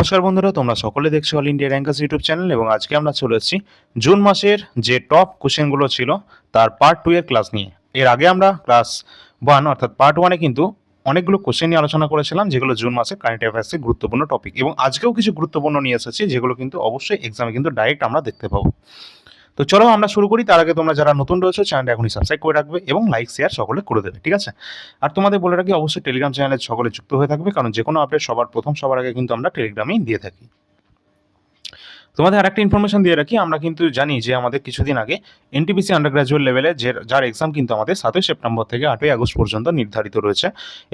নমস্কার বন্ধুরা, তোমরা সকলে দেখছ All India Rankers YouTube channel এবং আজকে আমরা চলে এসেছি জুন মাসের যে টপ কোশ্চেনগুলো ছিল তার পার্ট টু এর ক্লাস নিয়ে। এর আগে আমরা ক্লাস ওয়ান অর্থাৎ পার্ট ওয়ানে কিন্তু অনেকগুলো কোশ্চেন নিয়ে আলোচনা করেছিলাম, যেগুলো জুন মাসে কারেন্ট অ্যাফেয়ার্সে গুরুত্বপূর্ণ টপিক এবং আজকেও কিছু গুরুত্বপূর্ণ নিয়ে এসেছি, যেগুলো কিন্তু অবশ্যই এক্সামে কিন্তু ডাইরেক্ট আমরা দেখতে পাবো। তো চলো আমরা শুরু করি। তার আগে তোমরা যারা নতুন রয়েছে, চ্যানেলটা এখনই সাবস্ক্রাইব করে রাখবে এবং লাইক শেয়ার সকলে করে দেবে, ঠিক আছে? আর তোমাদের বলে রাখি, অবশ্যই টেলিগ্রাম চ্যানেলে সকলে যুক্ত হয়ে থাকবে, কারণ যে কোনো আপডেট সবার, প্রথম সবার আগে কিন্তু আমরা টেলিগ্রামেই দিয়ে থাকি। তোমাদের আরেকটা ইনফরমেশন দিয়ে রাখি, আমরা কিন্তু জানি যে আমাদের কিছুদিন আগে এনটিপিসি আন্ডার গ্রাজুয়েট লেভেলে যে, যার এক্সাম কিন্তু আমাদের সাতই সেপ্টেম্বর থেকে আটই আগস্ট পর্যন্ত নির্ধারিত রয়েছে।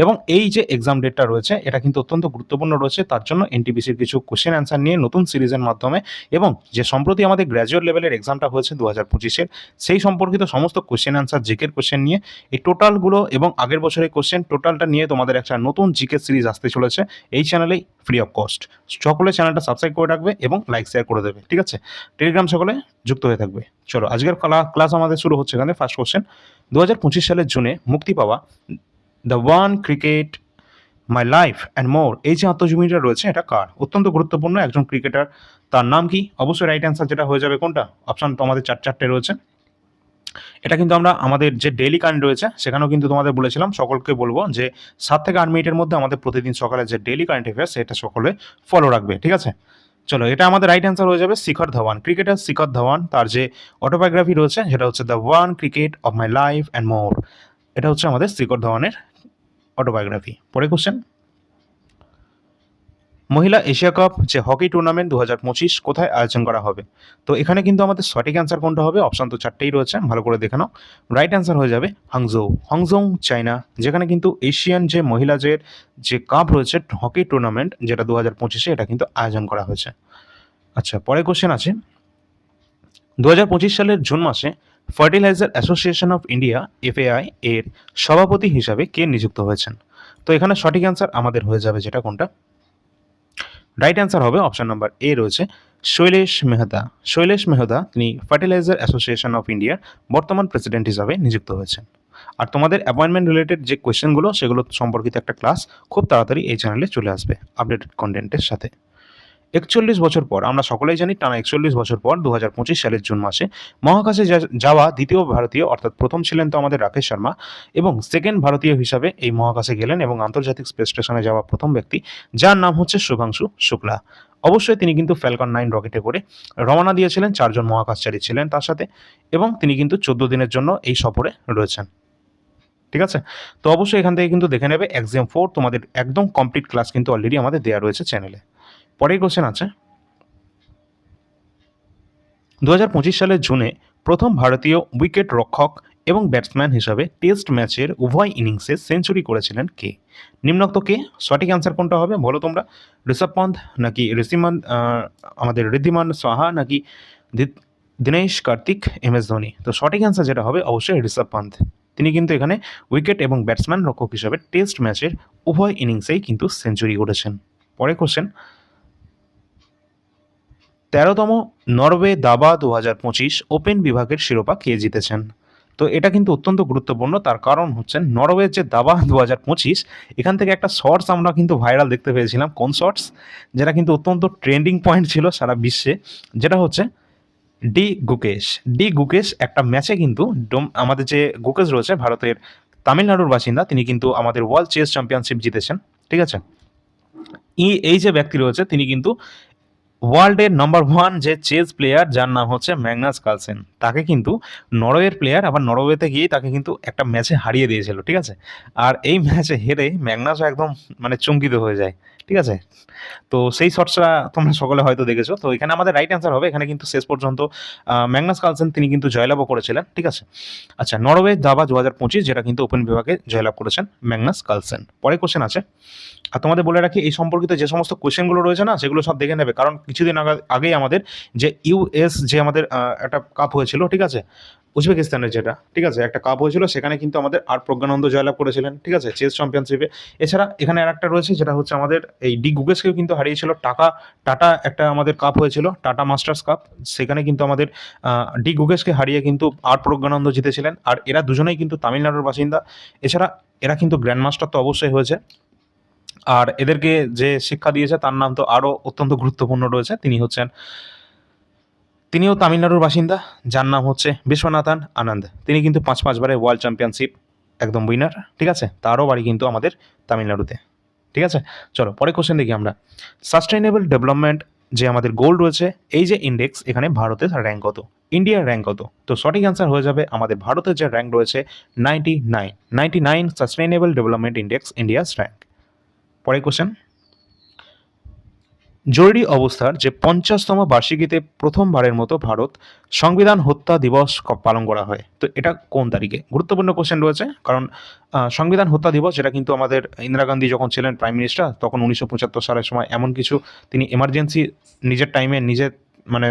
এবং এই যে এক্সাম ডেটটা রয়েছে, এটা কিন্তু অত্যন্ত গুরুত্বপূর্ণ রয়েছে। তার জন্য এনটিপিসির কিছু কোশ্চেন অ্যান্সার নিয়ে নতুন সিরিজের মাধ্যমে এবং যে সম্প্রতি আমাদের গ্র্যাজুয়েট লেভেলের এক্সামটা হয়েছে দু হাজার পঁচিশের সেই সম্পর্কিত সমস্ত কোশ্চেন অ্যান্সার জিকের কোশ্চেন নিয়ে, এই টোটালগুলো এবং আগের বছরের কোশ্চেন টোটালটা নিয়ে তোমাদের একটা নতুন জিকে সিরিজ আসতে চলেছে। এই চ্যানেলেই ফ্রি অফ কস্ট সকলে চ্যানেলটা সাবস্ক্রাইব করে রাখবে এবং লাইক শেয়ার করে দেবে, ঠিক আছে? টেলিগ্রাম সকলে যুক্ত হয়ে থাকবে। চলো, আজকের ক্লাস আমাদের শুরু হচ্ছে এখানে ফার্স্ট কোশ্চেন দু হাজার পঁচিশ সালের জুনে মুক্তি পাওয়া the one cricket my life and more এই যে আত্মজীবনীটা রয়েছে, এটা কার? অত্যন্ত গুরুত্বপূর্ণ একজন ক্রিকেটার তার নাম কি? অবশ্যই রাইট অ্যান্সার যেটা হয়ে যাবে কোনটা? অপশান তো আমাদের চার, চারটে রয়েছে। এটা কিন্তু আমরা আমাদের যে ডেইলি কারেন্ট রয়েছে, সেখানেও কিন্তু তোমাদের বলেছিলাম, সকলকে বলব যে সাত থেকে আট মিনিটের মধ্যে আমাদের প্রতিদিন সকালে যে ডেইলি কারেন্ট অ্যাফেয়ার্স সেটা সকলে ফলো রাখবে, ঠিক আছে? চলো, এটা আমাদের রাইট অ্যান্সার হয়ে যাবে শিখর ধাওয়ান। ক্রিকেটার শিখর ধাওয়ান, তার যে অটোবায়োগ্রাফি রয়েছে, সেটা হচ্ছে the one cricket of my life and more এটা হচ্ছে আমাদের শিখর ধাওয়ানের অটোবায়োগ্রাফি পরে কোশ্চেন মহিলা এশিয়া কাপ যে হকি টুর্নামেন্ট দু হাজার পঁচিশ কোথায় আয়োজন করা হবে? তো এখানে কিন্তু আমাদের সঠিক অ্যান্সার কোনটা হবে? অপশান তো চারটেই রয়েছে, ভালো করে দেখে নাও। রাইট অ্যান্সার হয়ে যাবে হাংজৌ হংজং চায়না যেখানে কিন্তু এশিয়ান যে মহিলাদের যে কাপ রয়েছে হকি টুর্নামেন্ট যেটা দু হাজার পঁচিশে এটা কিন্তু আয়োজন করা হয়েছে। আচ্ছা পরে কোশ্চেন আছে। দু হাজার পঁচিশ সালের জুন মাসে fertiliser association of India, FAI, এর সভাপতি হিসাবে কে নিযুক্ত হয়েছেন? তো এখানে সঠিক অ্যান্সার আমাদের হয়ে যাবে যেটা কোনটা? রাইট অ্যান্সার হবে অপশান নাম্বার এ রয়েছে শৈলেশ মেহতা। শৈলেশ মেহতা, তিনি ফার্টিলাইজার অ্যাসোসিয়েশন অফ ইন্ডিয়ার বর্তমান প্রেসিডেন্ট হিসাবে নিযুক্ত হয়েছেন। আর তোমাদের অ্যাপয়েন্টমেন্ট রিলেটেড যে কোয়েশ্চেনগুলো সেগুলো সম্পর্কিত একটা ক্লাস খুব তাড়াতাড়ি এই চ্যানেলে চলে আসবে আপডেটেড কন্টেন্টের সাথে। একচল্লিশ বছর পর, আমরা সকলেই জানি টানা একচল্লিশ বছর পর দু হাজার পঁচিশ সালের জুন মাসে মহাকাশে যাওয়া দ্বিতীয় ভারতীয়, অর্থাৎ প্রথম ছিলেন তো আমাদের রাকেশ শর্মা এবং সেকেন্ড ভারতীয় হিসাবে এই মহাকাশে গেলেন এবং আন্তর্জাতিক স্পেস স্টেশনে যাওয়া প্রথম ব্যক্তি, যার নাম হচ্ছে শুভাংশু শুক্লা। অবশ্যই তিনি কিন্তু ফ্যালকন নাইন রকেটে করে রওনা দিয়েছিলেন, চারজন মহাকাশচারী ছিলেন তার সাথে এবং তিনি কিন্তু চোদ্দ দিনের জন্য এই সফরে রয়েছেন। ঠিক আছে? তো অবশ্যই এখান থেকে কিন্তু দেখে নেবে এক্সাম ফোর তোমাদের একদম কমপ্লিট ক্লাস কিন্তু অলরেডি আমাদের দেওয়া রয়েছে চ্যানেলে পরের কোশ্চেন আছে। দু হাজার পঁচিশ সালের জুনে প্রথম ভারতীয় উইকেট রক্ষক এবং ব্যাটসম্যান হিসাবে টেস্ট ম্যাচের উভয় ইনিংসে সেঞ্চুরি করেছিলেন কে? নিম্নোক্ত কে? সঠিক অ্যান্সার কোনটা হবে বলো তোমরা? ঋষভ পন্থ নাকি ঋষিমান আমাদের ঋদ্ধিমান সাহা নাকি দীনেশ কার্তিক, এম এস ধোনি? তো সঠিক অ্যান্সার যেটা হবে অবশ্যই ঋষভ পন্থ। তিনি কিন্তু এখানে উইকেট এবং ব্যাটসম্যান রক্ষক হিসাবে টেস্ট ম্যাচের উভয় ইনিংসেই কিন্তু সেঞ্চুরি করেছেন পরে কোশ্চেন তেরোতম নরওয়ে দাবা দু হাজার পঁচিশ ওপেন বিভাগের শিরোপা কে জিতেছেন? তো এটা কিন্তু অত্যন্ত গুরুত্বপূর্ণ, তার কারণ হচ্ছে নরওয়ের যে দাবা দু হাজার পঁচিশ, এখান থেকে একটা শর্টস আমরা কিন্তু ভাইরাল দেখতে পেয়েছিলাম। কোন শর্টস যেটা কিন্তু অত্যন্ত ট্রেন্ডিং পয়েন্ট ছিল সারা বিশ্বে, যেটা হচ্ছে ডি গুকেশ। ডি গুকেশ একটা ম্যাচে কিন্তু ডোম- আমাদের যে গুকেশ রয়েছে, ভারতের তামিলনাড়ুর বাসিন্দা, তিনি কিন্তু আমাদের ওয়ার্ল্ড চেস চ্যাম্পিয়নশিপ জিতেছেন। ঠিক আছে? এই যে ব্যক্তি রয়েছে, তিনি কিন্তু ওয়ার্ল্ডের নাম্বার ওয়ান যে চেস প্লেয়ার, যার নাম হচ্ছে ম্যাগনাস কালসেন। তাকে কিন্তু নরওয়ের প্লেয়ার আবার নরওয়েতে গিয়ে তাকে কিন্তু একটা ম্যাচে হারিয়ে দিয়েছিল, ঠিক আছে? আর এই ম্যাচে হেরে ম্যাগনাসও একদম মানে চমকিত হয়ে যায়। ঠিক আছে? তো সেই শর্টসটা তোমরা সকলে হয়তো দেখেছ। তো এখানে আমাদের রাইট অ্যান্সার হবে, এখানে কিন্তু শেষ পর্যন্ত ম্যাগনাস কালসেন তিনি কিন্তু জয়লাভও করেছিলেন, ঠিক আছে? আচ্ছা নরওয়ে দাবা দু হাজার পঁচিশ, যেটা কিন্তু ওপেন বিভাগে জয়লাভ করেছেন ম্যাগনাস কালসেন পরে কোশ্চেন আছে। আর তোমাদের বলে রাখি, এই সম্পর্কিত যে সমস্ত কোশ্চেনগুলো রয়েছে না, সেগুলো সব দেখে নেবে। কারণ কিছুদিন আগে আগেই আমাদের যে ইউএস যে আমাদের একটা কাপ হয়েছিল, ঠিক আছে? উজবেকিস্তানের যেটা, ঠিক আছে? একটা কাপ হয়েছিল, সেখানে কিন্তু আমাদের আর প্রজ্ঞানন্দ জয়লাভ করেছিলেন, ঠিক আছে? চেস চ্যাম্পিয়নশিপে এছাড়া এখানে আর একটা রয়েছে, যেটা হচ্ছে আমাদের এই ডি গুগেসকেও কিন্তু হারিয়েছিল। টাকা, টাটা একটা আমাদের কাপ হয়েছিল, টাটা মাস্টার্স কাপ সেখানে কিন্তু আমাদের ডি গুগেসকে হারিয়ে কিন্তু আর প্রজ্ঞানন্দ জিতেছিলেন। আর এরা দুজনেই কিন্তু তামিলনাড়ুর বাসিন্দা। এছাড়া এরা কিন্তু গ্র্যান্ড মাস্টার তো অবশ্যই হয়েছে। আর এদেরকে যে শিক্ষা দিয়েছে, তার নাম তো আরও অত্যন্ত গুরুত্বপূর্ণ রয়েছে। তিনি হচ্ছেন তিনিও তামিলনাড়ুর বাসিন্দা, যার নাম হচ্ছে বিশ্বনাথন আনন্দ। তিনি কিন্তু পাঁচ পাঁচবারের ওয়ার্ল্ড চ্যাম্পিয়নশিপ একদম উইনার ঠিক আছে? তারও বাড়ি কিন্তু আমাদের তামিলনাড়ুতে, ঠিক আছে? চলো পরে কোশ্চেন দেখি আমরা। সাস্টেইনেবল ডেভেলপমেন্ট যে আমাদের গোল রয়েছে, এই যে ইন্ডেক্স এখানে ভারতের র্যাঙ্ক কত? ইন্ডিয়ার র্যাঙ্ক কত? তো সঠিক অ্যান্সার হয়ে যাবে আমাদের ভারতের যে র্যাঙ্ক রয়েছে ninety nine ninety nine sustainable development index India's rank পরে কোশ্চেন জরুরি অবস্থার যে পঞ্চাশতম বার্ষিকীতে প্রথমবারের মতো ভারত সংবিধান হত্যা দিবস পালন করা হয়। তো এটা কোন তারিখে? গুরুত্বপূর্ণ কোশ্চেন রয়েছে, কারণ সংবিধান হত্যা দিবস এটা কিন্তু আমাদের ইন্দিরা গান্ধী যখন ছিলেন প্রাইম মিনিস্টার তখন উনিশশো পঁচাত্তর সালের সময় এমন কিছু তিনি এমার্জেন্সি নিজের টাইমে নিজের মানে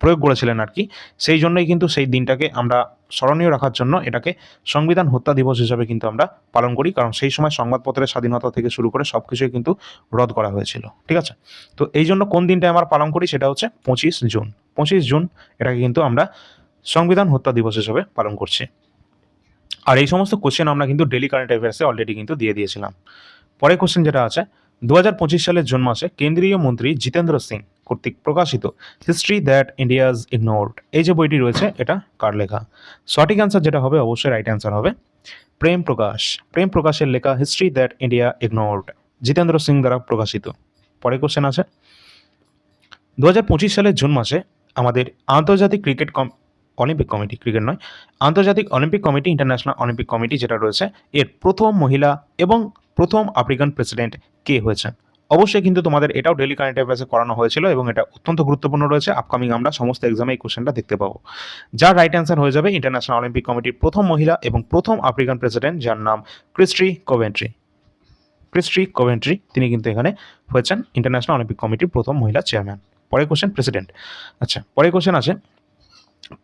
প্রয়োগ করেছিলেন আর কি, সেই জন্যই কিন্তু সেই দিনটাকে আমরা স্মরণীয় রাখার জন্য এটাকে সংবিধান হত্যা দিবস হিসাবে কিন্তু আমরা পালন করি, কারণ সেই সময় সংবাদপত্রের স্বাধীনতা থেকে শুরু করে সব কিছুই কিন্তু রদ করা হয়েছিল, ঠিক আছে? তো এই জন্য কোন দিনটা আমরা পালন করি সেটা হচ্ছে পঁচিশ জুন পঁচিশ জুন এটাকে কিন্তু আমরা সংবিধান হত্যা দিবস হিসাবে পালন করছি। আর এই সমস্ত কোশ্চেন আমরা কিন্তু ডেলি কারেন্ট অ্যাফেয়ার্সে অলরেডি কিন্তু দিয়ে দিয়েছিলাম। পরের কোশ্চেন যেটা আছে, দু হাজার পঁচিশ সালের জুন মাসে কেন্দ্রীয় মন্ত্রী জিতেন্দ্র সিং কর্তৃক প্রকাশিত। হিস্ট্রি দ্যাট ইন্ডিয়াজ ইগনোর্ড এই যে বইটি রয়েছে, এটা কার লেখা? সঠিক অ্যান্সার যেটা হবে, অবশ্যই রাইট অ্যান্সার হবে। প্রেম প্রকাশ। প্রেম প্রকাশের লেখা history that India ignored Jitendra Singh দ্বারা প্রকাশিত। পরের কোশ্চেন আছে। দু হাজার পঁচিশ সালের জুন মাসে আমাদের আন্তর্জাতিক ক্রিকেট কম অলিম্পিক কমিটি, ক্রিকেট নয়, আন্তর্জাতিক Olympic committee international Olympic committee যেটা রয়েছে, এর প্রথম মহিলা এবং প্রথম আফ্রিকান প্রেসিডেন্ট কে হয়েছেন। অবশ্যই কিন্তু তোমাদের এটাও ডেলি কারেন্ট অ্যাফেয়ার্সে করানো হয়েছিল এবং এটা অত্যন্ত গুরুত্বপূর্ণ রয়েছে। আপকামিং আমরা সমস্ত এক্সামে এই কোশ্চেনটা দেখতে পাবো। যার রাইট অ্যান্সার হয়ে যাবে ইন্টারন্যাশনাল অলিম্পিক কমিটির প্রথম মহিলা এবং প্রথম আফ্রিকান প্রেসিডেন্ট যার নাম ক্রিস্ট্রি কোভেন্ট্রি ক্রিস্ট্রি কোভেন্ট্রি তিনি কিন্তু এখানে হয়েছেন ইন্টারন্যাশনাল অলিম্পিক কমিটির প্রথম মহিলা চেয়ারম্যান পরের কোশ্চেন প্রেসিডেন্ট আচ্ছা পরের কোশ্চেন আছে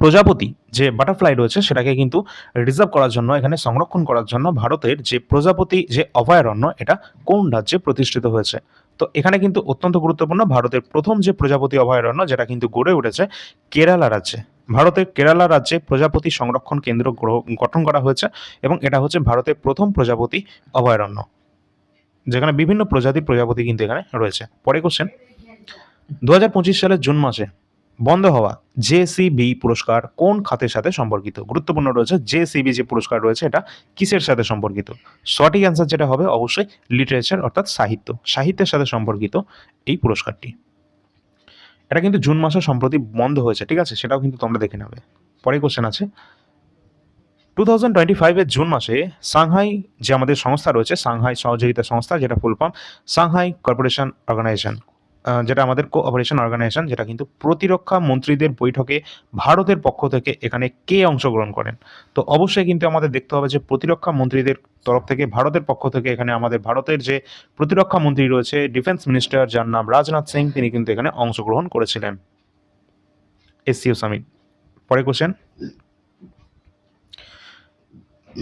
প্রজাপতি যে বাটারফ্লাই রয়েছে সেটাকে কিন্তু রিজার্ভ করার জন্য, এখানে সংরক্ষণ করার জন্য ভারতের যে প্রজাপতি, যে অভয়ারণ্য, এটা কোন রাজ্যে প্রতিষ্ঠিত হয়েছে? তো এখানে কিন্তু অত্যন্ত গুরুত্বপূর্ণ, ভারতের প্রথম যে প্রজাপতি অভয়ারণ্য, যেটা কিন্তু গড়ে উঠেছে কেরালা রাজ্যে। ভারতের কেরালা রাজ্যে প্রজাপতি সংরক্ষণ কেন্দ্র গঠন করা হয়েছে এবং এটা হচ্ছে ভারতের প্রথম প্রজাপতি অভয়ারণ্য, যেখানে বিভিন্ন প্রজাতির প্রজাপতি কিন্তু এখানে রয়েছে। পরে কোশ্চেন দু হাজার পঁচিশ সালের জুন মাসে বন্ধ হওয়া জেসিবি পুরস্কার কোন খাতের সাথে সম্পর্কিত? গুরুত্বপূর্ণ রয়েছে জেসিবি যে পুরস্কার রয়েছে, এটা কিসের সাথে সম্পর্কিত? সঠিক অ্যান্সার যেটা হবে অবশ্যই লিটারেচার অর্থাৎ সাহিত্য। সাহিত্যের সাথে সম্পর্কিত এই পুরস্কারটি। এটা কিন্তু জুন মাসে সম্প্রতি বন্ধ হয়েছে, ঠিক আছে? সেটাও কিন্তু তোমরা দেখে নেবে। পরে কোশ্চেন আছে। টু থাউজেন্ড টোয়েন্টি ফাইভের জুন মাসে সাংহাই যে আমাদের সংস্থা রয়েছে, সাংহাই সহযোগিতা সংস্থা, যেটা full form Shanghai corporation organisation যেটা আমাদের কোঅপারেশন অর্গানাইজেশন যেটা কিন্তু প্রতিরক্ষা মন্ত্রীদের বৈঠকে ভারতের পক্ষ থেকে এখানে কে অংশগ্রহণ করেন? তো অবশ্যই কিন্তু আমাদের দেখতে হবে যে প্রতিরক্ষা মন্ত্রীদের তরফ থেকে ভারতের পক্ষ থেকে এখানে আমাদের ভারতের যে প্রতিরক্ষা মন্ত্রী রয়েছে ডিফেন্স মিনিস্টার যার নাম রাজনাথ সিং, তিনি কিন্তু এখানে অংশগ্রহণ করেছিলেন। এসসিও সামিট পরে কোশ্চেন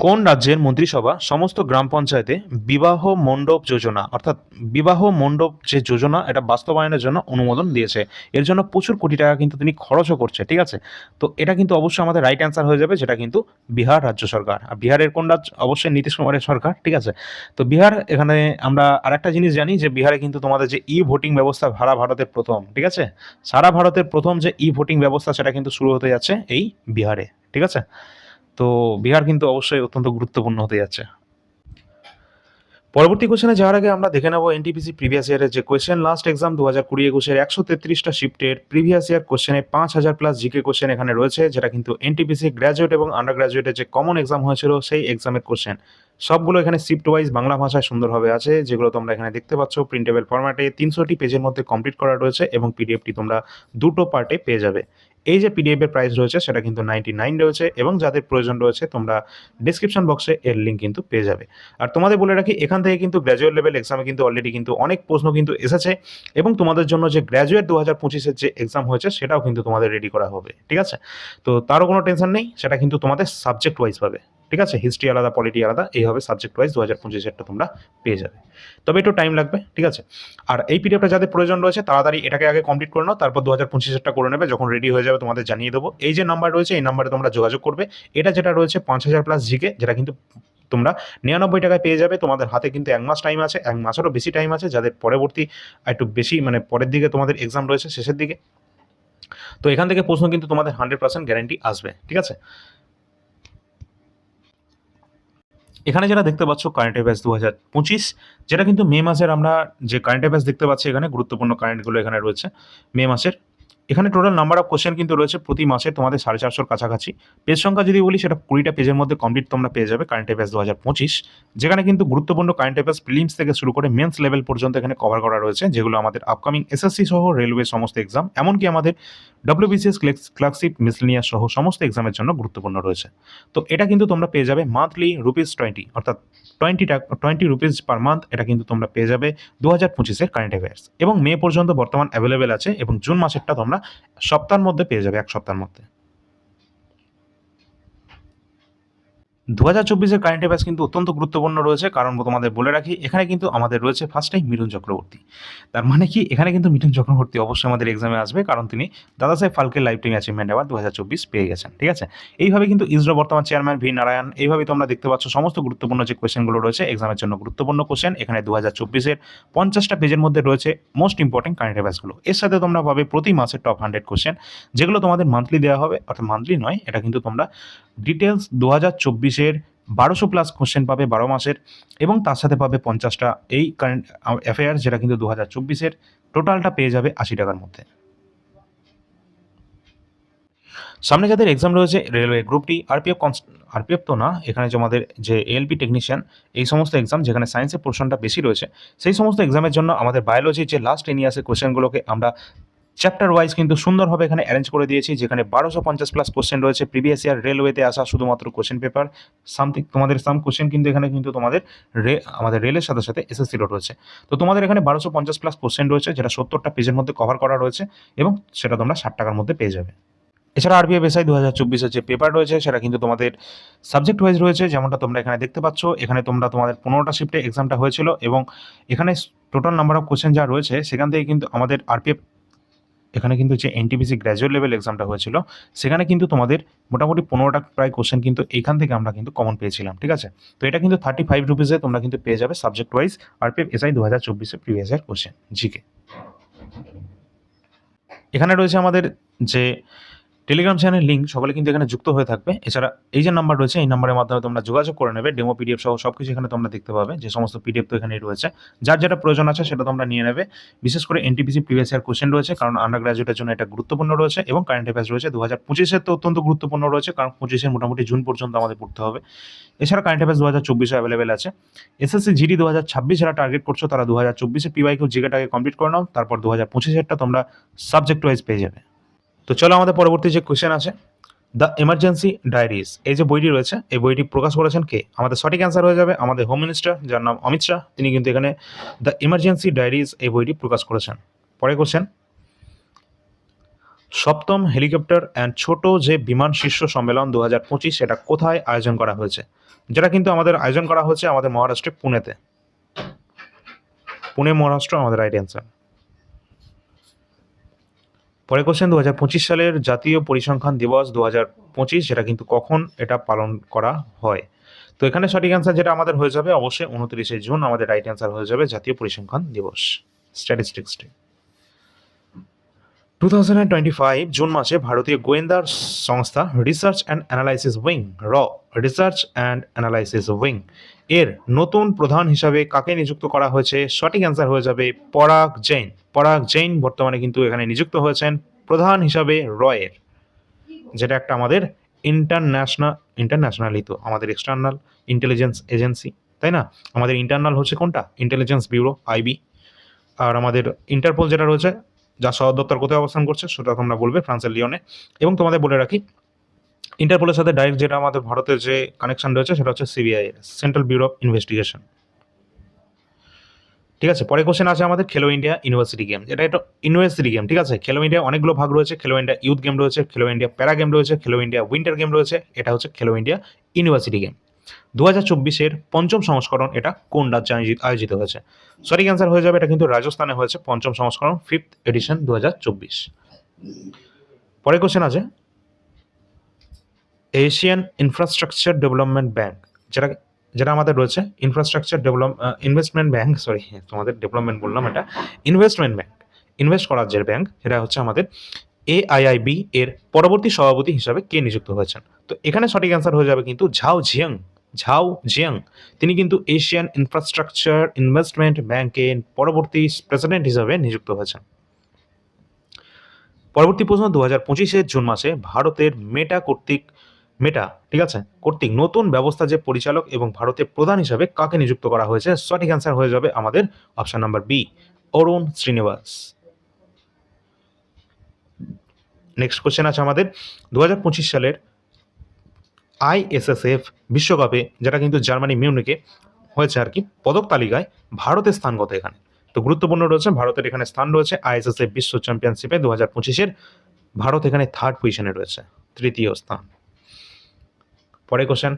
কোন রাজ্যের মন্ত্রিসভা সমস্ত গ্রাম পঞ্চায়েতে বিবাহ মণ্ডপ যোজনা, অর্থাৎ বিবাহ মণ্ডপ যে যোজনা, এটা বাস্তবায়নের জন্য অনুমোদন দিয়েছে। এর জন্য প্রচুর কোটি টাকা কিন্তু তিনি খরচও করছে, ঠিক আছে? তো এটা কিন্তু অবশ্যই আমাদের রাইট অ্যান্সার হয়ে যাবে, যেটা কিন্তু বিহার রাজ্য সরকার। আর বিহারের কোন রাজ্য? অবশ্যই নীতিশ কুমারের সরকার, ঠিক আছে? তো বিহার, এখানে আমরা আরেকটা জিনিস জানি যে বিহারে কিন্তু তোমাদের যে ই ভোটিং ব্যবস্থা সারা ভারতের প্রথম, ঠিক আছে? সারা ভারতের প্রথম যে ই ভোটিং ব্যবস্থা, সেটা কিন্তু শুরু হতে যাচ্ছে এই বিহারে, ঠিক আছে? তো বিহার কিন্তু অবশ্যই অত্যন্ত গুরুত্বপূর্ণ হতে যাচ্ছে। পরবর্তী কোশ্চেনে যাওয়ার আগে আমরা দেখে নেব এনটিপিসি প্রিভিয়াস ইয়ারের যে কোয়েশ্চেন লাস্ট এক্সাম দু হাজার কুড়ি একুশের একশো তেত্রিশটা শিফটের প্রিভিয়াস ইয়ার কোশ্চেনে পাঁচ হাজার প্লাস জিকে কোশ্চেন এখানে রয়েছে, যেটা কিন্তু এনটিপিসি গ্র্যাজুয়েট এবং আন্ডার গ্র্যাজুয়েটের যে কমন এক্সাম হয়েছিল সেই এক্সামের কোশ্চেন সবগুলো এখানে শিফট ওয়াইজ বাংলা ভাষায় সুন্দরভাবে আছে, যেগুলো তোমরা এখানে দেখতে পাচ্ছ। প্রিন্টেবল ফরম্যাটে তিনশোটি পেজের মধ্যে কমপ্লিট করা রয়েছে এবং পিডিএফটি তোমরা দুটো পার্টে পেয়ে যাবে। এই যে পিডিএফ এর প্রাইস রয়েছে, সেটা কিন্তু নাইনটি নাইন রয়েছে এবং যাদের প্রয়োজন রয়েছে, তোমরা ডিসক্রিপশন বক্সে এর লিঙ্ক কিন্তু পেয়ে যাবে। আর তোমাদের বলে রাখি, এখান থেকে কিন্তু গ্র্যাজুয়েট লেভেল এক্সামে কিন্তু অলরেডি কিন্তু অনেক প্রশ্ন কিন্তু এসেছে এবং তোমাদের জন্য যে গ্র্যাজুয়েট দু হাজার পঁচিশের যে এক্সাম হয়েছে, সেটাও কিন্তু তোমাদের রেডি করা হবে, ঠিক আছে? তো তারও কোনো টেনশন নেই, সেটা কিন্তু তোমাদের সাবজেক্ট ওয়াইজ পাবে। ঠিক আছে? হিস্ট্রি আলাদা পলিটি আলাদা, এইভাবে সাবজেক্ট ওয়াইজ দু হাজার পঁচিশেরটা তোমরা পেয়ে যাবে। তবে একটু টাইম লাগবে, ঠিক আছে? আর এই পিডিএফটা যাদের প্রয়োজন রয়েছে, তাড়াতাড়ি এটাকে আগে কমপ্লিট করে নাও, তারপর দু হাজার পঁচিশেরটা করে নেবে, যখন রেডি হয়ে যাবে তোমাদের জানিয়ে দেবো। এই যে নাম্বার রয়েছে, এই নাম্বারে তোমরা যোগাযোগ করবে। এটা যেটা রয়েছে, পাঁচ হাজার প্লাস জিকে যেটা কিন্তু তোমরা নিরানব্বই টাকায় পেয়ে যাবে। তোমাদের হাতে কিন্তু এক মাস টাইম আছে, এক মাসেরও বেশি টাইম আছে, যাদের পরবর্তী একটু বেশি মানে পরের দিকে তোমাদের এক্সাম রয়েছে শেষের দিকে। তো এখান থেকে প্রশ্ন কিন্তু তোমাদের হান্ড্রেড পার্সেন্ট গ্যারান্টি আসবে, ঠিক আছে? এখানে যেটা দেখতে পাচ্ছ কারেন্ট অ্যাফেয়ার্স দু হাজার পঁচিশ, যেটা কিন্তু মে মাসের আমরা যে কারেন্ট অ্যাফেয়ার্স দেখতে পাচ্ছি এখানে, গুরুত্বপূর্ণ কারেন্টগুলো এখানে রয়েছে, মে মাসের। এখানে টোটাল নাম্বার অফ কোশ্চেন কিন্তু রয়েছে প্রতি মাসে তোমাদের সাড়ে চারশোর কাছাকাছি। পেজ সংখ্যা যদি বলি, সেটা কুড়িটা পেজের মধ্যে কমপ্লিট তোমরা পেয়ে যাবে কারেন্ট অ্যাফেয়ার্স দু হাজার পঁচিশ। যেখানে কিন্তু গুরুত্বপূর্ণ কারেন্ট অ্যাফেয়ার্স প্রিলিমস থেকে শুরু করে মেন্স লেভেল পর্যন্ত এখানে কভার করা রয়েছে, যেগুলো আমাদের আপকামিং এসএসসি সহ রেলওয়ে সমস্ত এক্সাম এমনকি আমাদের ডব্লিউবিসিএস ক্লার্কশিপ মিসলিনিয়াস সহ সমস্ত এক্সামের জন্য গুরুত্বপূর্ণ রয়েছে। তো এটা কিন্তু তোমরা পেয়ে যাবে মান্থলি রুপিস টোয়েন্টি অর্থাৎ টোয়েন্টি টাকা টোয়েন্টি রুপিস পার মান্থ এটা কিন্তু তোমরা পেয়ে যাবে দু হাজার পঁচিশের কারেন্ট অ্যাফেয়ার্স এবং মে পর্যন্ত বর্তমান অ্যাভেলেবেল আছে এবং জুন মাসেরটা তোমরা সপ্তাহের মধ্যে পেয়ে যাবে এক সপ্তাহের মধ্যে। দু হাজার চব্বিশের কারেন্ট অ্যাফেয়ার্স কিন্তু অত্যন্ত গুরুত্বপূর্ণ রয়েছে। কারণ তোমাদের বলে রাখি, এখানে কিন্তু আমাদের রয়েছে ফার্স্ট টাইম মিঠুন চক্রবর্তী। তার মানে কি, এখানে কিন্তু মিঠুন চক্রবর্তী অবশ্যই আমাদের এক্সামে আসবে, কারণ তিনি দাদা সাহেব ফালকের লাইফ টাইম অ্যাচিভমেন্ট অ্যাওয়ার্ড দু হাজার চব্বিশ পেয়ে গেছেন, ঠিক আছে? এইভাবে কিন্তু ইসরো বর্তমান চেয়ারম্যান ভি নারায়ণ এইভাবে তোমরা দেখতে পাচ্ছ, সমস্ত গুরুত্বপূর্ণ যে কোয়েশ্চেনগুলো রয়েছে এক্সামের জন্য গুরুত্বপূর্ণ কোশ্চেন এখানে দু হাজার চব্বিশের পঞ্চাশটা পেজের মধ্যে রয়েছে মোস্ট ইম্পর্টেন্ট কারেন্ট অ্যাফেয়ার্সগুলো এর সাথে তোমরা পাবে প্রতি মাসে টপ হান্ড্রেড কোশ্চেন যেগুলো তোমাদের মান্থলি দেওয়া হবে, অর্থাৎ মান্থলি নয়, এটা কিন্তু তোমরা ডিটেলস দু হাজার চব্বিশের বারোশো প্লাস কোশ্চেন পাবে বারো মাসের এবং তার সাথে পাবে পঞ্চাশটা। এই কারেন্ট অ্যাফেয়ার্স যেটা কিন্তু দু হাজার চব্বিশের টোটালটা পেয়ে যাবে আশি টাকার মধ্যে। সামনে যাদের এক্সাম রয়েছে রেলওয়ে গ্রুপটি আরপিএফ আরপিএফ তো না, এখানে যে আমাদের যে এলপি টেকনিশিয়ান এই সমস্ত এক্সাম যেখানে সায়েন্সের পোর্শনটা বেশি রয়েছে, সেই সমস্ত এক্সামের জন্য আমাদের বায়োলজির যে লাস্ট টেন ইয়ার্সের কোশ্চেনগুলোকে আমরা চ্যাপ্টার ওয়াইজ কিন্তু সুন্দরভাবে এখানে অ্যারেঞ্জ করে দিয়েছি, যেখানে বারোশো পঞ্চাশ প্লাস কোশ্চেন রয়েছে। প্রিভিয়াস ইয়ার রেলওয়েতে আসা শুধুমাত্র কোশ্চেন পেপার সামথিং তোমাদের সাম কোশ্চেন কিন্তু এখানে কিন্তু তোমাদের রে, আমাদের রেলের সাথে সাথে এসএসসিরও রয়েছে। তো তোমাদের এখানে বারোশো পঞ্চাশ প্লাস কোশ্চেন রয়েছে, যেটা সত্তরটা পেজের মধ্যে কভার করা রয়েছে এবং সেটা তোমরা ষাট টাকার মধ্যে পেয়ে যাবে। এছাড়া আরবিএফ এসআই দু হাজার চব্বিশের যে পেপার রয়েছে, সেটা কিন্তু তোমাদের সাবজেক্ট ওয়াইজ রয়েছে, যেমনটা তোমরা এখানে দেখতে পাচ্ছ। এখানে তোমরা তোমাদের পনেরোটা শিফটে এক্সামটা হয়েছিল এবং এখানে টোটাল নাম্বার অফ কোশ্চেন যা রয়েছে, সেখান থেকে কিন্তু আমাদের আরপিএফ এখানে কিন্তু যে এনটিপিসি গ্র্যাজুয়েট লেভেল এক্সামটা হয়েছিল, সেখানে কিন্তু তোমাদের মোটামুটি পনেরোটা প্রায় কোশ্চেন কিন্তু এখান থেকে আমরা কিন্তু কমন পেয়েছিলাম, ঠিক আছে? তো এটা কিন্তু থার্টি ফাইভ রুপিসে তোমরা কিন্তু পেয়ে যাবে সাবজেক্ট ওয়াইজ আর আরপিএফ এসআই দু হাজার চব্বিশে প্রিভিয়াস ইয়ার কোশ্চেন জিকে এখানে রয়েছে আমাদের যে টেলিগ্রাম চ্যানেল লিঙ্ক সকলে কিন্তু এখানে যুক্ত হয়ে থাকবে। এছাড়া এই যে নাম্বার রয়েছে, এই নাম্বারের মাধ্যমে তোমরা যোগাযোগ করে নেবে। ডেমো পিডিএফ সহ সব কিছু এখানে তোমরা দেখতে পাবে। যে সমস্ত পিডিএফ তো এখানে রয়েছে। যার যেটা প্রয়োজন আছে সেটা তোমরা নিয়ে নেবে। বিশেষ করে এনটিপিসি প্রিভিয়াস ইয়ার কোশ্চেন রয়েছে, কারণ আন্ডার গ্রাজুয়েটের জন্য এটা গুরুত্বপূর্ণ রয়েছে এবং কারেন্ট অ্যাফেয়ার্স রয়েছে। দু হাজার পঁচিশের তো অত্যন্ত গুরুত্বপূর্ণ রয়েছে, কারণ পঁচিশের মোটামুটি জুন পর্যন্ত আমাদের পড়তে হবে। এছাড়া কারেন্ট অ্যাফেয়ার্স দু হাজার চব্বিশে অ্যাভেলেবেল আছে। এসএসসি জিডি দু হাজার ছাব্বিশ যারা টার্গেট করছ, তারা দু হাজার চব্বিশে পিওয়াইকেও জিগাটাকে কমপ্লিট করে নাও। তারপর দু হাজার পঁচিশেরটা তোমরা সাবজেক্ট ওয়াইজ পেয়ে যাবে। তো চলো আমাদের পরবর্তী যে কোশ্চেন আছে দ্য এমার্জেন্সি ডায়েরিজ এই যে বইটি রয়েছে, এই বইটি প্রকাশ করেছেন কে? আমাদের সঠিক অ্যান্সার হয়ে যাবে আমাদের হোম মিনিস্টার যার নাম অমিত শাহ। তিনি কিন্তু এখানে দ্য এমার্জেন্সি ডায়েরিজ এই বইটি প্রকাশ করেছেন। পরে কোশ্চেন সপ্তম হেলিকপ্টার অ্যান্ড ছোট যে বিমান শীর্ষ সম্মেলন দু হাজার পঁচিশ, সেটা কোথায় আয়োজন করা হয়েছে? যেটা কিন্তু আমাদের আয়োজন করা হয়েছে আমাদের মহারাষ্ট্রে, পুনেতে। পুনে, মহারাষ্ট্র, আমাদের রাইট অ্যান্সার পরে কোশ্চেন দু হাজার পঁচিশ সালের জাতীয় পরিসংখ্যান দিবস দু হাজার পঁচিশ, যেটা কিন্তু কখন এটা পালন করা হয়? তো এখানে সঠিক অ্যান্সার যেটা আমাদের হয়ে যাবে, অবশ্যই উনত্রিশে জুন আমাদের রাইট অ্যান্সার হয়ে যাবে জাতীয় পরিসংখ্যান দিবস statistics day two thousand twenty five June মাসে ভারতীয় গোয়েন্দা সংস্থা রিসার্চ অ্যান্ড অ্যানালাইসিস উইং র রিসার্চ অ্যান্ড অ্যানালাইসিস উইং এর নতুন প্রধান হিসাবে কাকে নিযুক্ত করা হয়েছে? সঠিক অ্যান্সার হয়ে যাবে পরাগ জৈন। পরাগ জৈন বর্তমানে কিন্তু এখানে নিযুক্ত হয়েছেন। প্রধান হিসাবে রয়ের, যেটা একটা আমাদের ইন্টারন্যাশনাল ইন্টারন্যাশনালই তো আমাদের এক্সটার্নাল ইন্টেলিজেন্স এজেন্সি তাই না? আমাদের ইন্টারনাল হচ্ছে কোনটা? ইন্টেলিজেন্স ব্যুরো আইবি আর আমাদের ইন্টারপোল যেটা রয়েছে যার সদর দপ্তর কোথায় অবস্থান করছে সেটা তোমরা বলবে, ফ্রান্সের লিওনে। এবং তোমাদের বলে রাখি, ইন্টারপোলের সাথে ডাইরেক্ট যেটা আমাদের ভারতের যে কানেকশন রয়েছে সেটা হচ্ছে CBI central bureau of investigation ঠিক আছে? পরে কোশ্চেন আছে আমাদের খেলো ইন্ডিয়া ইউনিভার্সিটি গেম এটা একটা ইউনিভার্সিটি গেম ঠিক আছে? খেলো ইন্ডিয়া অনেকগুলো ভাগ রয়েছে। খেলো ইন্ডিয়া ইউথ গেম রয়েছে খেলো ইন্ডিয়া প্যারা গেম রয়েছে খেলো ইন্ডিয়া উইন্টার গেম রয়েছে, এটা হচ্ছে খেলো ইন্ডিয়া ইউনিভার্সিটি গেম দু হাজার চব্বিশের পঞ্চম সংস্করণ এটা কোন রাজ্যে আয়োজিত আয়োজিত হয়েছে? সঠিক অ্যান্সার হয়ে যাবে, এটা কিন্তু রাজস্থানে হয়েছে পঞ্চম সংস্করণ ফিফথ এডিশন দু হাজার চব্বিশ। পরে কোশ্চেন আছে এশিয়ান ইনফ্রাস্ট্রাকচার ডেভেলপমেন্ট ব্যাংক যেটা যেটা আমাদের রয়েছে infrastructure develop investment bank sorry তোমাদের ডেভেলপমেন্ট বললাম এটা ইনভেস্টমেন্ট ব্যাংক ইনভেস্ট করার যে ব্যাংক সেটা হচ্ছে আমাদের এআইআইবি এর পরবর্তী সভাপতি হিসাবে কে নিযুক্ত হয়েছেন? তো এখানে সঠিক অ্যান্সার হয়ে যাবে কিন্তু ঝাও জিয়াং ঝাও জিয়াং। তিনি কিন্তু এশিয়ান ইনফ্রাস্ট্রাকচার ইনভেস্টমেন্ট ব্যাংকের পরবর্তী প্রেসিডেন্ট হিসাবে নিযুক্ত হয়েছেন। পরবর্তী প্রশ্ন দু হাজার পঁচিশের জুন মাসে ভারতের মেটা কর্তৃক, মেটা, ঠিক আছে? কর্তৃক নতুন ব্যবস্থা যে পরিচালক এবং ভারতের প্রধান হিসাবে কাকে নিযুক্ত করা হয়েছে, সঠিক অ্যান্সার হয়ে যাবে আমাদের option number B Arun Srinivas. Next question আছে আমাদের। দু হাজার পঁচিশ সালের আইএসএসএফ বিশ্বকাপে, যেটা কিন্তু জার্মানি মিউনিকে হয়েছে আর কি, পদক তালিকায় ভারতের স্থান কত এখানে। তো গুরুত্বপূর্ণ রয়েছে, ভারতের এখানে স্থান রয়েছে আইএসএসএফ বিশ্ব চ্যাম্পিয়নশিপে দু হাজার পঁচিশের, ভারত এখানে থার্ড পজিশনে রয়েছে, তৃতীয় স্থান। পরে কোশ্চেন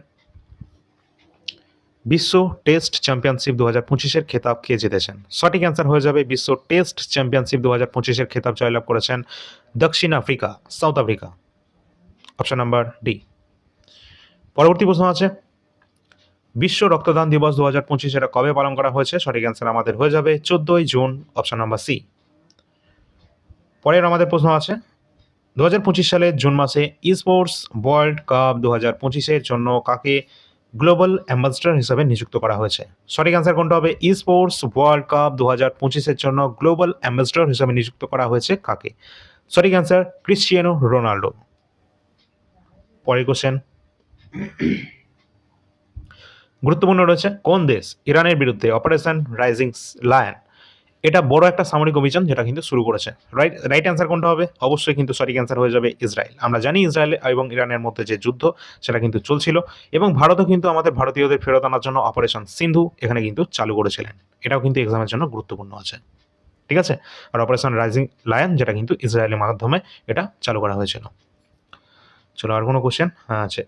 বিশ্ব টেস্ট চ্যাম্পিয়নশিপ দু হাজার পঁচিশের খেতাব কে জিতেছেন? সঠিক অ্যান্সার হয়ে যাবে, বিশ্ব টেস্ট চ্যাম্পিয়নশিপ দু হাজার পঁচিশের খেতাব জয়লাভ করেছেন দক্ষিণ Africa, South Africa. Option number D পরবর্তী প্রশ্ন আছে, বিশ্ব রক্তদান দিবস দু হাজার পঁচিশ এটা কবে পালন করা হয়েছে? সঠিক অ্যান্সার আমাদের হয়ে যাবে চোদ্দই জুন অপশন নাম্বার সি পরের আমাদের প্রশ্ন আছে, দু হাজার পঁচিশ সালের জুন মাসে ই স্পোর্টস ওয়ার্ল্ড কাপ দু হাজার পঁচিশের জন্য কাকে গ্লোবাল অ্যাম্বাসডার হিসাবে নিযুক্ত করা হয়েছে? সঠিক অ্যান্সার কোনটা হবে? ই স্পোর্টস ওয়ার্ল্ড কাপ দু হাজার পঁচিশের জন্য গ্লোবাল অ্যাম্বাসডার হিসাবে নিযুক্ত করা হয়েছে কাকে? সঠিক অ্যান্সার ক্রিশ্চিয়ানো রোনাল্ডো। পরের কোশ্চেন গুরুত্বপূর্ণ রয়েছে, কোন দেশ ইরানের বিরুদ্ধে অপারেশন রাইজিং লায়ন এটা বড় একটা সামরিক অভিযান যেটা কিন্তু শুরু করেছে। রাইট রাইট অ্যান্সার কোনটা হবে? অবশ্যই কিন্তু সঠিক অ্যান্সার হয়ে যাবে ইসরায়েল। আমরা জানি ইসরায়েল এবং ইরানের মধ্যে যে যুদ্ধ, সেটা কিন্তু চলছিল এবং ভারতও কিন্তু আমাদের ভারতীয়দের ফেরত আনার জন্য অপারেশন সিন্ধু এখানে কিন্তু চালু করেছিলেন। এটাও কিন্তু এক্সামের জন্য গুরুত্বপূর্ণ আছে। ঠিক আছে? আর অপারেশন রাইজিং লায়ন যেটা কিন্তু ইসরায়েলের মাধ্যমে এটা চালু করা হয়েছিল। চলো আর কোনো কোশ্চেন হ্যাঁ আছে।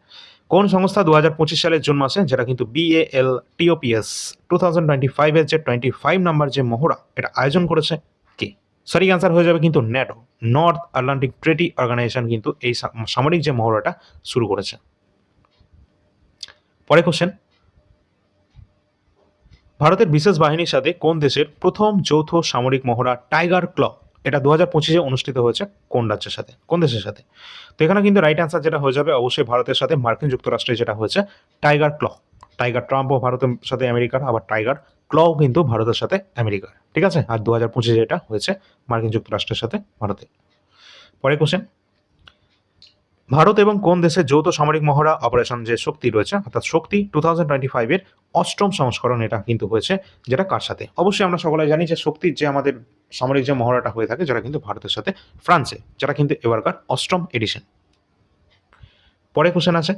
কোন সংস্থা দু হাজার পঁচিশ সালের জুন মাসে যেটা কিন্তু BAL TOPS two thousand twenty ফাইভের যে টোয়েন্টি ফাইভ নাম্বার যে মহড়া, এটা আয়োজন করেছে কে? সরি অ্যান্সার হয়ে যাবে কিন্তু NATO. North Atlantic Treaty Organisation কিন্তু এই সামরিক যে মহড়াটা শুরু করেছে। পরে কোশ্চেন ভারতের বিশেষ বাহিনীর সাথে কোন দেশের প্রথম যৌথ সামরিক মহড়া টাইগার ক্ল এটা দু হাজার পঁচিশে অনুষ্ঠিত হয়েছে কোন রাজ্যের সাথে? কোন দেশের সাথে? তো এখানে কিন্তু রাইট অ্যান্সার যেটা হয়ে যাবে অবশ্যই ভারতের সাথে, মার্কিন যুক্তরাষ্ট্রে যেটা হয়েছে টাইগার ক্ল টাইগার ট্রাম্পও ভারতের সাথে আমেরিকার, আবার টাইগার ক্লও কিন্তু ভারতের সাথে আমেরিকার। ঠিক আছে? আর দু হাজার পঁচিশে এটা হয়েছে মার্কিন যুক্তরাষ্ট্রের সাথে ভারতের। পরে কোশ্চেন ভারত এবং কোন দেশের যৌথ সামরিক মহড়া অপারেশন যে শক্তি রয়েছে, অর্থাৎ শক্তি টু থাউজেন্ড টোয়েন্টি ফাইভের অষ্টম সংস্করণ এটা কিন্তু হয়েছে, যেটা কার সাথে? অবশ্যই আমরা সকলে জানি যে শক্তির যে আমাদের সামরিক যে মহড়াটা হয়ে থাকে যারা কিন্তু ভারতের সাথে ফ্রান্সে যারা কিন্তু এবারকার অষ্টম এডিশন পরে কোশ্চেন আছে।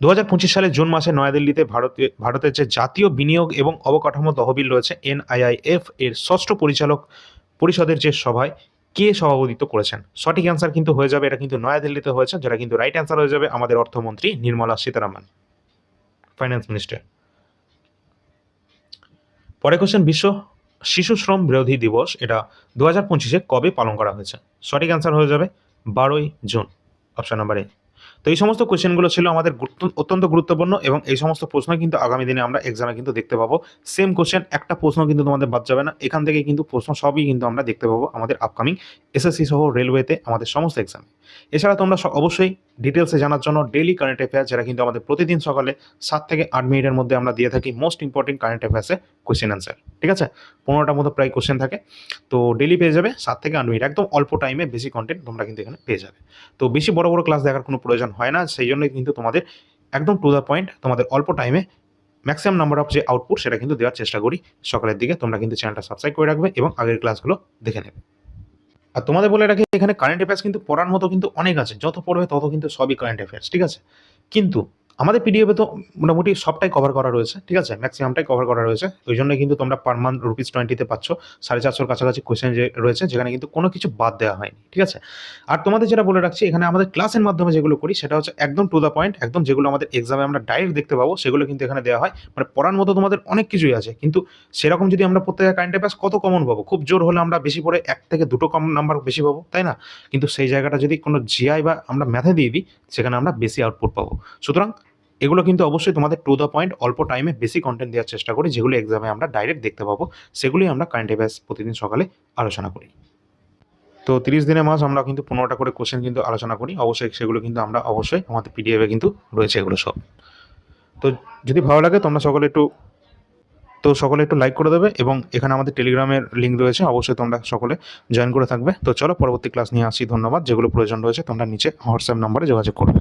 দু হাজার পঁচিশ সালের জুন মাসে নয়াদিল্লিতে ভারতে ভারতের যে জাতীয় বিনিয়োগ এবং অবকাঠামো তহবিল রয়েছে, এনআইআইএফ, এর ষষ্ঠ পরিচালক পরিষদের যে সভায় কে সভাপতিত্ব করেছেন? সঠিক অ্যান্সার কিন্তু হয়ে যাবে, এটা কিন্তু নয়াদিল্লিতে হয়েছে, যেটা কিন্তু রাইট অ্যান্সার হয়ে যাবে আমাদের অর্থমন্ত্রী নির্মলা সীতারামন ফাইন্যান্স মিনিস্টার পরে কোশ্চেন বিশ্ব শিশু শ্রম বিরোধী দিবস এটা দু হাজার পঁচিশে কবে পালন করা হয়েছে? সঠিক অ্যান্সার হয়ে যাবে বারোই জুন। অপশন নাম্বার এ তো এই সমস্ত কোশ্চেনগুলো ছিল আমাদের অত্যন্ত গুরুত্বপূর্ণ এবং এই সমস্ত প্রশ্ন কিন্তু আগামী দিনে আমরা এক্সামে কিন্তু দেখতে পাবো। সেম কোশ্চেন একটা প্রশ্ন কিন্তু তোমাদের বাদ যাবে না। এখান থেকে কিন্তু প্রশ্ন সবই কিন্তু আমরা দেখতে পাবো আমাদের আপকামিং এসএসসি সহ রেলওয়েতে আমাদের সমস্ত এক্সামে এছাড়া তোমরা অবশ্যই ডিটেলসে জানার জন্য ডেইলি কারেন্ট অ্যাফেয়ার যেটা কিন্তু আমাদের প্রতিদিন সকালে সাত থেকে আট মিনিটের মধ্যে আমরা দিয়ে থাকি মোস্ট ইম্পর্টেন্ট কারেন্ট অ্যাফেয়ার্সে কোশ্চেন অ্যান্সার ঠিক আছে? পনেরোটার মতো প্রায় কোশ্চেন থাকে। তো ডেলি পেয়ে যাবে সাত থেকে আট মিনিট, একদম অল্প টাইমে বেশি কন্টেন্ট তোমরা কিন্তু এখানে পেয়ে যাবে। তো বেশি বড় বড় ক্লাস দেখার কোনো প্রয়োজন হয় না, সেই জন্যই কিন্তু তোমাদের একদম টু দ্য পয়েন্ট তোমাদের অল্প টাইমে ম্যাক্সিমাম নাম্বার অফ যে আউটপুট সেটা কিন্তু দেওয়ার চেষ্টা করি। সকালের দিকে তোমরা কিন্তু চ্যানেলটা সাবস্ক্রাইব করে রাখবে এবং আগের ক্লাসগুলো দেখে নেবে। আর তোমাদের বলে রাখি, এখানে কারেন্ট অ্যাফেয়ার্স কিন্তু পড়ার মতো কিন্তু অনেক আছে। যত পড়বে তত কিন্তু সবই কারেন্ট অ্যাফেয়ার্স ঠিক আছে? কিন্তু আমাদের পিডিএফে তো মোটামুটি সবটাই কভার করা রয়েছে, ঠিক আছে? ম্যাক্সিমামটাই কভার করা রয়েছে। ওই জন্য কিন্তু তোমরা পার মান্থ রুপিস টোয়েন্টিতে পাচ্ছ। সাড়ে চারশোর কাছাকাছি কোয়েশ্চেন যে রয়েছে, যেখানে কিন্তু কোনো কিছু বাদ দেওয়া হয়নি, ঠিক আছে? আর তোমাদের যেটা বলে রাখছি, এখানে আমাদের ক্লাসের মাধ্যমে যেগুলো করি, সেটা হচ্ছে একদম টু দ্য পয়েন্ট একদম যেগুলো আমাদের এক্সামে আমরা ডাইরেক্ট দেখতে পাবো, সেগুলো কিন্তু এখানে দেওয়া হয়। মানে পড়ার মতো তোমাদের অনেক কিছুই আছে, কিন্তু সেরকম যদি আমরা প্রত্যেকে কারেন্ট অ্যাফেয়ার্স কত কমন পাবো? খুব জোর হলে আমরা বেশি পড়ে এক থেকে দুটো কম নাম্বার বেশি পাবো, তাই না? কিন্তু সেই জায়গাটা যদি কোনো জিআই বা আমরা ম্যাথে দিয়ে দিই, সেখানে আমরা বেশি আউটপুট পাবো। সুতরাং এগুলো কিন্তু অবশ্যই তোমাদের টু দ্য পয়েন্ট অল্প টাইমে বেশি কন্টেন্ট দেওয়ার চেষ্টা করি, যেগুলো এক্সামে আমরা ডাইরেক্ট দেখতে পাবো, সেগুলোই আমরা কারেন্ট অ্যাফেয়ার্স প্রতিদিন সকালে আলোচনা করি। তো তিরিশ দিনের মাস আমরা কিন্তু পনেরোটা করে কোশ্চেন কিন্তু আলোচনা করি, অবশ্যই সেগুলো কিন্তু আমরা অবশ্যই আমাদের পিডিএফে কিন্তু রয়েছে এগুলো সব। তো যদি ভালো লাগে তোমরা সকলে একটু, তো সকলে একটু লাইক করে দেবে এবং এখানে আমাদের টেলিগ্রামের লিঙ্ক রয়েছে, অবশ্যই তোমরা সকলে জয়েন করে থাকবে। তো চলো পরবর্তী ক্লাস নিয়ে আসি, ধন্যবাদ। যেগুলো প্রয়োজন রয়েছে তোমরা নিচে হোয়াটসঅ্যাপ নম্বরে যোগাযোগ করবে।